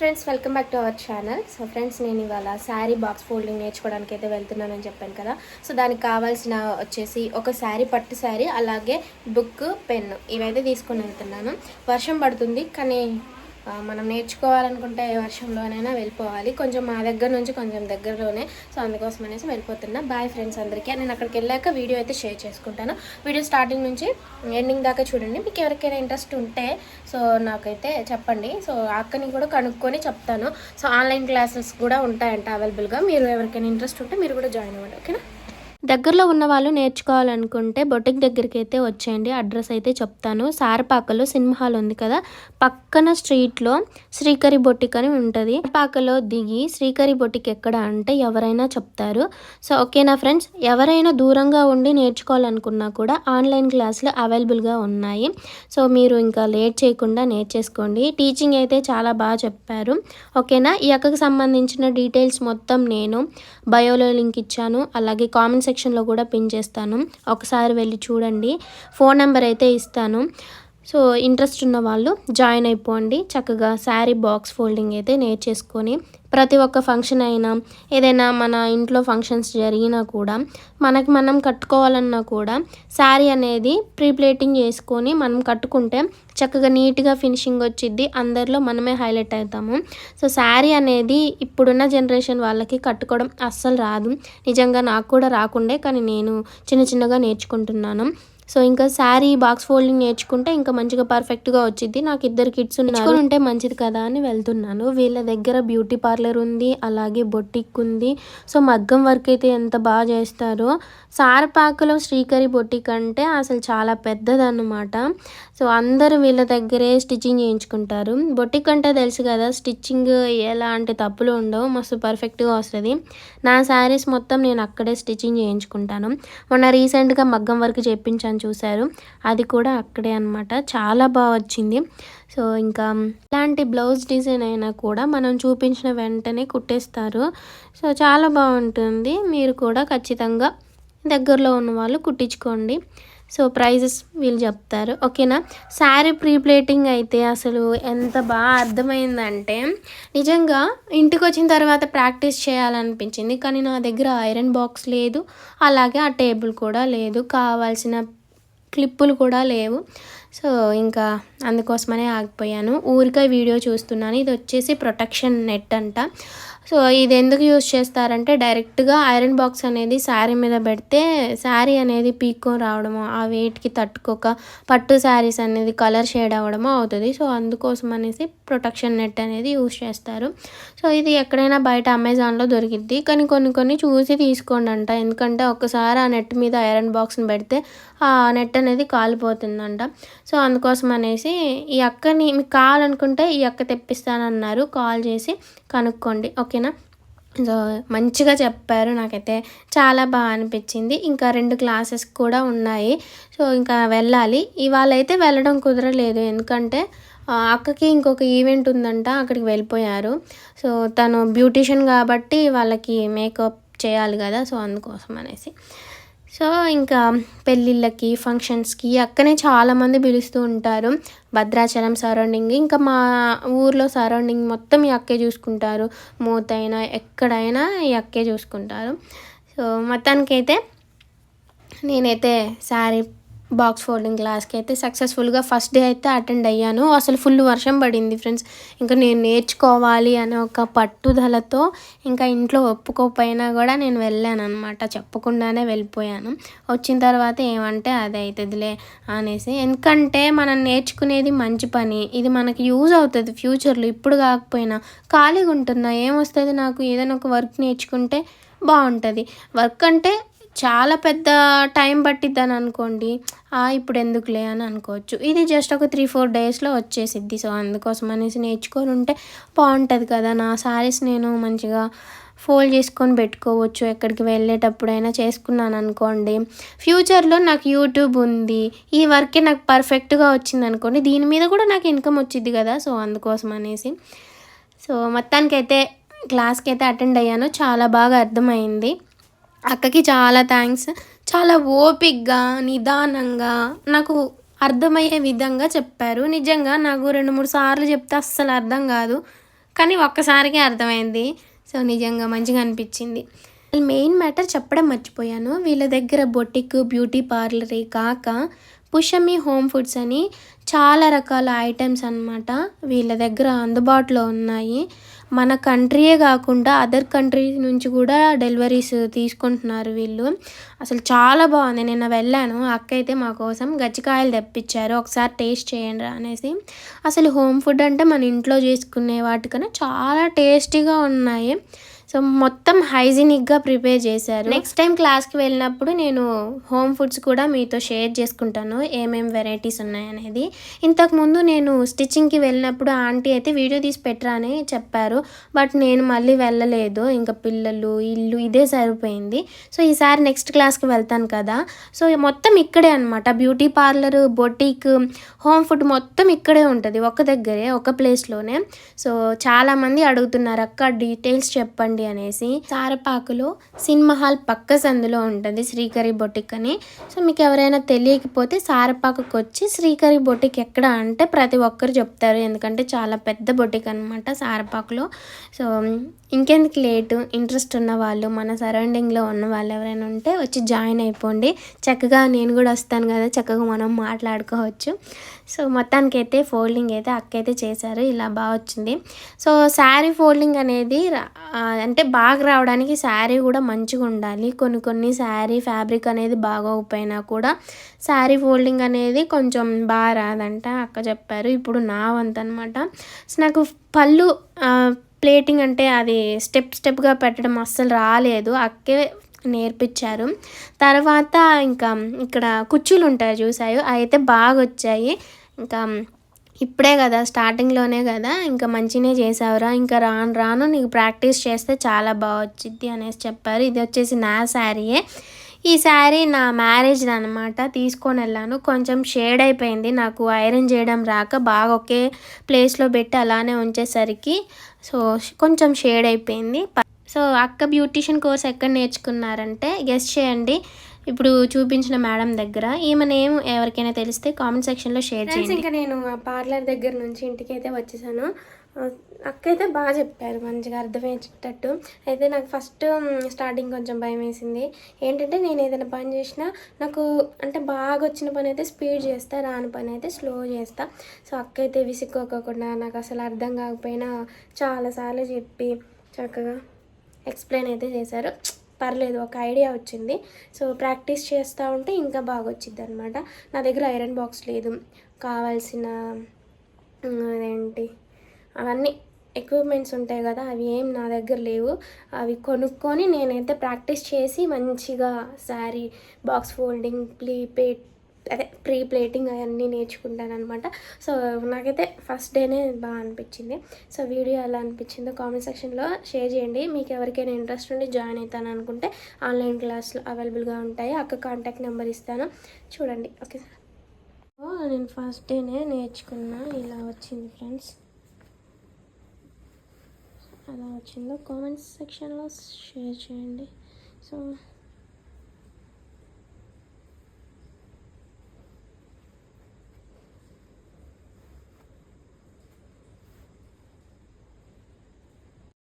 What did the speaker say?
Friends welcome back to our channel. So friends నేను ఇవాళ sari box folding నేర్చుకోవడానికి అయితే వెళ్తున్నానని చెప్పాను కదా. సో దానికి కావాల్సిన వచ్చేసి ఒక శారీ పట్టు శారీ అలాగే బుక్ పెన్ ఇవైతే తీసుకొని వెళ్తున్నాను. వర్షం పడుతుంది కానీ మనం నేర్చుకోవాలనుకుంటే ఏ వర్షంలోనైనా వెళ్ళిపోవాలి. కొంచెం మా దగ్గర నుంచి కొంచెం దగ్గరలోనే. సో అందుకోసం అనేసి వెళ్ళిపోతున్నా. బాయ్ ఫ్రెండ్స్ అందరికీ. నేను అక్కడికి వెళ్ళాక వీడియో అయితే షేర్ చేసుకుంటాను. వీడియో స్టార్టింగ్ నుంచి ఎండింగ్ దాకా చూడండి. మీకు ఎవరికైనా ఇంట్రెస్ట్ ఉంటే సో నాకైతే చెప్పండి. సో అక్కని కూడా కనుక్కొని చెప్తాను. సో ఆన్లైన్ క్లాసెస్ కూడా ఉంటాయంట అవైలబుల్గా. మీరు ఎవరికైనా ఇంట్రెస్ట్ ఉంటే మీరు కూడా జాయిన్ అవ్వండి. ఓకేనా? దగ్గరలో ఉన్న వాళ్ళు నేర్చుకోవాలనుకుంటే బొటిక్ దగ్గరికి అయితే వచ్చేయండి. అడ్రస్ అయితే చెప్తాను. సారపాకలో సినిమా హాల్ ఉంది కదా పక్కన స్ట్రీట్లో శ్రీకరి బొటిక్ అని ఉంటుంది. పాకలో దిగి శ్రీకరి బొటిక్ ఎక్కడ అంటే ఎవరైనా చెప్తారు. సో ఓకేనా ఫ్రెండ్స్ ఎవరైనా దూరంగా ఉండి నేర్చుకోవాలనుకున్నా కూడా ఆన్లైన్ క్లాసులు అవైలబుల్గా ఉన్నాయి. సో మీరు ఇంకా లేట్ చేయకుండా నేర్చేసుకోండి. టీచింగ్ అయితే చాలా బాగా చెప్పారు. ఓకేనా? ఈ అక్కకి సంబంధించిన డీటెయిల్స్ మొత్తం నేను బయోలో లింక్ ఇచ్చాను. అలాగే కామెంట్ సెక్షన్లో కూడా పిన్ చేస్తాను. ఒకసారి వెళ్ళి చూడండి. ఫోన్ నెంబర్ అయితే ఇస్తాను. సో ఇంట్రెస్ట్ ఉన్న వాళ్ళు జాయిన్ అయిపోండి. చక్కగా శారీ బాక్స్ ఫోల్డింగ్ అయితే నేర్చేసుకొని ప్రతి ఒక్క ఫంక్షన్ అయినా ఏదైనా మన ఇంట్లో ఫంక్షన్స్ జరిగినా కూడా మనకి మనం కట్టుకోవాలన్నా కూడా శారీ అనేది ప్రీ ప్లేటింగ్ చేసుకొని మనం కట్టుకుంటే చక్కగా నీట్గా ఫినిషింగ్ వచ్చిద్ది అందరిలో మనమే హైలైట్ అవుతాము. సో శారీ అనేది ఇప్పుడున్న జనరేషన్ వాళ్ళకి కట్టుకోవడం అస్సలు రాదు. నిజంగా నాకు కూడా రాకుండే కానీ నేను చిన్న చిన్నగా నేర్చుకుంటున్నాను. సో ఇంకా శారీ బాక్స్ ఫోల్డింగ్ నేర్చుకుంటే ఇంకా మంచిగా పర్ఫెక్ట్గా వచ్చింది నాకు ఇద్దరు కిడ్స్ ఉన్నారు. ఉంటే మంచిది కదా అని వెళ్తున్నాను. వీళ్ళ దగ్గర బ్యూటీ పార్లర్ ఉంది అలాగే బొటిక్ ఉంది. సో మగ్గం వర్క్ అయితే ఎంత బాగా చేస్తారో. సారపాకలో శ్రీకరి బొట్టిక్ అంటే అసలు చాలా పెద్దదన్నమాట. సో అందరూ వీళ్ళ దగ్గరే స్టిచ్చింగ్ చేయించుకుంటారు. బొటిక్ అంటే తెలుసు కదా స్టిచ్చింగ్ ఎలాంటి తప్పులు ఉండవు. మస్తు పర్ఫెక్ట్గా వస్తుంది. నా శారీస్ మొత్తం నేను అక్కడే స్టిచ్చింగ్ చేయించుకుంటాను. మొన్న రీసెంట్గా మగ్గం వర్క్ చేయించాను చూశారు. అది కూడా అక్కడే అనమాట చాలా బాగా వచ్చింది. సో ఇంకా ఇలాంటి బ్లౌజ్ డిజైన్ అయినా కూడా మనం చూపించిన వెంటనే కుట్టేస్తారు. సో చాలా బాగుంటుంది. మీరు కూడా ఖచ్చితంగా దగ్గరలో ఉన్న వాళ్ళు కుట్టించుకోండి. సో ప్రైజెస్ వీళ్ళు చెప్తారు. ఓకేనా? శారీ ప్రీ ప్లేటింగ్ అయితే అసలు ఎంత బాగా అర్థమైందంటే నిజంగా ఇంటికి వచ్చిన తర్వాత ప్రాక్టీస్ చేయాలనిపించింది. కానీ నా దగ్గర ఐరన్ బాక్స్ లేదు. అలాగే ఆ టేబుల్ కూడా లేదు. కావాల్సిన క్లిప్పులు కూడా లేవు. సో ఇంకా అందుకోసమనే ఆగిపోయాను. ఊరికే వీడియో చూస్తున్నాను. ఇది వచ్చేసి ప్రొటెక్షన్ నెట్ అంట. సో ఇది ఎందుకు యూజ్ చేస్తారంటే డైరెక్ట్గా ఐరన్ బాక్స్ అనేది శారీ మీద పెడితే శారీ అనేది పీక్కొని రావడము ఆ వెయిట్కి తట్టుకోక పట్టు శారీస్ అనేది కలర్ షేడ్ అవ్వడము అవుతుంది. సో అందుకోసం అనేసి ప్రొటెక్షన్ నెట్ అనేది యూస్ చేస్తారు. సో ఇది ఎక్కడైనా బయట అమెజాన్లో దొరికిద్ది. కానీ కొన్ని కొన్ని చూసి తీసుకోండి అంట. ఎందుకంటే ఒకసారి ఆ నెట్ మీద ఐరన్ బాక్స్ని పెడితే ఆ నెట్ అనేది కాలిపోతుందంట. సో అందుకోసం అనేసి ఈ అక్కని మీకు కావాలనుకుంటే ఈ అక్క తెప్పిస్తానన్నారు. కాల్ చేసి కనుక్కోండి. ఓకేనా? సో మంచిగా చెప్పారు. నాకైతే చాలా బాగా అనిపించింది. ఇంకా రెండు క్లాసెస్ కూడా ఉన్నాయి. సో ఇంకా వెళ్ళాలి. ఇవాళ అయితే వెళ్ళడం కుదరలేదు. ఎందుకంటే అక్కకి ఇంకొక ఈవెంట్ ఉందంట. అక్కడికి వెళ్ళిపోయారు. సో తను బ్యూటీషియన్ కాబట్టి వాళ్ళకి మేకప్ చేయాలి కదా. సో అందుకోసం అనేసి. సో ఇంకా పెళ్ళిళ్ళకి ఫంక్షన్స్కి అక్కనే చాలామంది పిలుస్తూ ఉంటారు. భద్రాచలం సరౌండింగ్ ఇంకా మా ఊర్లో సరౌండింగ్ మొత్తం ఈ అక్కే చూసుకుంటారు. మూతైనా ఎక్కడైనా ఈ అక్కే చూసుకుంటారు. సో మొత్తానికైతే నేనైతే శారీ బాక్స్ ఫోల్డింగ్ క్లాస్కి అయితే సక్సెస్ఫుల్గా ఫస్ట్ డే అయితే అటెండ్ అయ్యాను. అసలు ఫుల్ వర్షం పడింది ఫ్రెండ్స్. ఇంకా నేను నేర్చుకోవాలి అనే ఒక పట్టుదలతో ఇంకా ఇంట్లో ఒప్పుకోకపోయినా కూడా నేను వెళ్ళాను అనమాట చెప్పకుండానే వెళ్ళిపోయాను. వచ్చిన తర్వాత ఏమంటే అది అవుతుందిలే అనేసి. ఎందుకంటే మనం నేర్చుకునేది మంచి పని. ఇది మనకి యూజ్ అవుతుంది ఫ్యూచర్లో. ఇప్పుడు కాకపోయినా ఖాళీగా ఉంటున్నా. ఏమొస్తుంది నాకు? ఏదైనా ఒక వర్క్ నేర్చుకుంటే బాగుంటుంది వర్క్ అంటే చాలా పెద్ద టైం పట్టిద్దని అనుకోండి ఆ, ఇప్పుడు ఎందుకులే అని అనుకోవచ్చు. ఇది జస్ట్ ఒక త్రీ ఫోర్ డేస్లో వచ్చేసిద్ది. సో అందుకోసం అనేసి నేర్చుకొని ఉంటే బాగుంటుంది కదా. నా శారీస్ నేను మంచిగా ఫోల్డ్ చేసుకొని పెట్టుకోవచ్చు. ఎక్కడికి వెళ్ళేటప్పుడైనా చేసుకున్నాను అనుకోండి. ఫ్యూచర్లో నాకు యూట్యూబ్ ఉంది. ఈ వర్కే నాకు పర్ఫెక్ట్గా వచ్చింది అనుకోండి దీని మీద కూడా నాకు ఇన్కమ్ వచ్చింది కదా. సో అందుకోసం అనేసి. సో మొత్తానికైతే క్లాస్కి అయితే అటెండ్ అయ్యాను. చాలా బాగా అర్థమైంది. అక్కకి చాలా థ్యాంక్స్ చాలా ఓపిక్గా నిదానంగా నాకు అర్థమయ్యే విధంగా చెప్పారు. నిజంగా నాకు రెండు మూడు సార్లు చెప్తే అస్సలు అర్థం కాదు. కానీ ఒక్కసారికే అర్థమైంది. సో నిజంగా మంచిగా అనిపించింది. మెయిన్ మ్యాటర్ చెప్పడం మర్చిపోయాను. వీళ్ళ దగ్గర బొటిక్ బ్యూటీ పార్లరే కాక పుషమి హోమ్ ఫుడ్స్ అని చాలా రకాల ఐటమ్స్ అన్నమాట వీళ్ళ దగ్గర అందుబాటులో ఉన్నాయి. మన కంట్రీయే కాకుండా అదర్ కంట్రీ నుంచి కూడా డెలివరీస్ తీసుకుంటున్నారు వీళ్ళు. అసలు చాలా బాగుంది. నిన్న వెళ్ళాను. అక్క అయితే మా కోసం గజ్జికాయలు తెప్పించారు. ఒకసారి టేస్ట్ చేయండి అనేసి. అసలు హోమ్ ఫుడ్ అంటే మన ఇంట్లో చేసుకునే వాటికన్నా చాలా టేస్టీగా ఉన్నాయి. సో మొత్తం హైజీనిక్గా ప్రిపేర్ చేశారు. నెక్స్ట్ టైం క్లాస్కి వెళ్ళినప్పుడు నేను హోమ్ ఫుడ్స్ కూడా మీతో షేర్ చేసుకుంటాను ఏమేం వెరైటీస్ ఉన్నాయనేది ఇంతకుముందు నేను స్టిచ్చింగ్కి వెళ్ళినప్పుడు ఆంటీ అయితే వీడియో తీసి పెట్టరా అని చెప్పారు బట్ నేను మళ్ళీ వెళ్ళలేదు. ఇంకా పిల్లలు ఇల్లు ఇదే సరిపోయింది. సో ఈసారి నెక్స్ట్ క్లాస్కి వెళ్తాను కదా. సో మొత్తం ఇక్కడే అనమాట beauty parlour boutique home food మొత్తం ఇక్కడే ఉంటుంది ఒక దగ్గరే ఒక ప్లేస్లోనే. సో చాలామంది అడుగుతున్నారు అక్క డీటెయిల్స్ చెప్పండి అనేసి సారపాకులో సినిమా హాల్ పక్క సందులో ఉంటుంది శ్రీకరి బొటిక్ అని. సో మీకు ఎవరైనా తెలియకపోతే సారపాకుకి వచ్చి శ్రీకరి బొటిక్ ఎక్కడ అంటే ప్రతి ఒక్కరు చెప్తారు. ఎందుకంటే చాలా పెద్ద బొటిక్ అనమాట సారపాకులో సో ఇంకెందుకు లేటు? ఇంట్రెస్ట్ ఉన్న వాళ్ళు మన సరౌండింగ్లో ఉన్న వాళ్ళు ఎవరైనా ఉంటే వచ్చి జాయిన్ అయిపోండి. చక్కగా నేను కూడా వస్తాను కదా చక్కగా మనం మాట్లాడుకోవచ్చు. సో మొత్తానికి అయితే ఫోల్డింగ్ అయితే అక్క అయితే చేశారు ఇలా బాగా వచ్చింది. సో శారీ ఫోల్డింగ్ అనేది అంటే బాగా రావడానికి శారీ కూడా మంచిగా ఉండాలి. కొన్ని కొన్ని శారీ ఫ్యాబ్రిక్ అనేది బాగోకపోయినా కూడా శారీ ఫోల్డింగ్ అనేది కొంచెం బాగా రాదంట అక్క చెప్పారు. ఇప్పుడు నా వంతనమాట అనమాట సో నాకు పళ్ళు ప్లేటింగ్ అంటే అది స్టెప్ స్టెప్గా పెట్టడం అస్సలు రాలేదు. అక్కే నేర్పించారు తర్వాత ఇంకా ఇక్కడ కుచ్చులు ఉంటాయి చూసాయో అయితే బాగా వచ్చాయి ఇంకా ఇప్పుడే కదా స్టార్టింగ్లోనే కదా ఇంకా మంచినే చేసావురా ఇంకా రాను రాను నీకు ప్రాక్టీస్ చేస్తే చాలా బాగా వచ్చింది అనేసి చెప్పారు. ఇది వచ్చేసి నా శారీయే. ఈ శారీ నా మ్యారేజ్ అనమాట తీసుకొని వెళ్ళాను. కొంచెం షేడ్ అయిపోయింది. నాకు ఐరన్ చేయడం రాక బాగా ఒకే ప్లేస్లో పెట్టి అలానే ఉంచేసరికి సో కొంచెం షేడ్ అయిపోయింది. సో అక్క బ్యూటీషియన్ కోర్స్ ఎక్కడ నేర్చుకున్నారంటే గెస్ట్ చేయండి. ఇప్పుడు చూపించిన మేడం దగ్గర. ఈమె నేమ్ ఎవరికైనా తెలిస్తే కామెంట్ సెక్షన్లో షేర్ చేయండి. ఇంకా నేను పార్లర్ దగ్గర నుంచి ఇంటికి అయితే వచ్చేసాను. అక్కయితే అక్క అయితే బాగా చెప్పారు మంచిగా అర్థమయ్యేటట్టు. అయితే నాకు ఫస్ట్ స్టార్టింగ్ కొంచెం భయం వేసింది. ఏంటంటే నేను ఏదైనా పని చేసినా నాకు అంటే బాగా వచ్చిన పని అయితే స్పీడ్ చేస్తా రాని పని అయితే స్లో చేస్తా. సో అక్క అయితే విసుక్కోకుండా నాకు అసలు అర్థం కాకపోయినా చాలాసార్లు చెప్పి చక్కగా ఎక్స్ప్లెయిన్ అయితే చేశారు. పర్లేదు ఒక ఐడియా వచ్చింది. సో ప్రాక్టీస్ చేస్తూ ఉంటే ఇంకా బాగా వచ్చింది అనమాట నా దగ్గర ఐరన్ బాక్స్ లేదు. కావాల్సిన అవన్నీ ఎక్విప్మెంట్స్ ఉంటాయి కదా అవి ఏం నా దగ్గర లేవు. అవి కొనుక్కొని నేనైతే ప్రాక్టీస్ చేసి మంచిగా శారీ బాక్స్ ఫోల్డింగ్ ప్లీ అదే ప్రీ ప్లేటింగ్ అవన్నీ నేర్చుకుంటాను అనమాట సో నాకైతే ఫస్ట్ డేనే బాగా అనిపించింది. సో వీడియో ఎలా అనిపించిందో కామెంట్ సెక్షన్లో షేర్ చేయండి. మీకు ఎవరికైనా ఇంట్రెస్ట్ ఉండి జాయిన్ అవుతాను అనుకుంటే ఆన్లైన్ క్లాసులు అవైలబుల్గా ఉంటాయి. అక్క కాంటాక్ట్ నెంబర్ ఇస్తాను. చూడండి. ఓకే నేను ఫస్ట్ డేనే నేర్చుకున్నా. ఇలా వచ్చింది ఫ్రెండ్స్ ఎలా వచ్చిందో కామెంట్స్ సెక్షన్లో షేర్ చేయండి. సో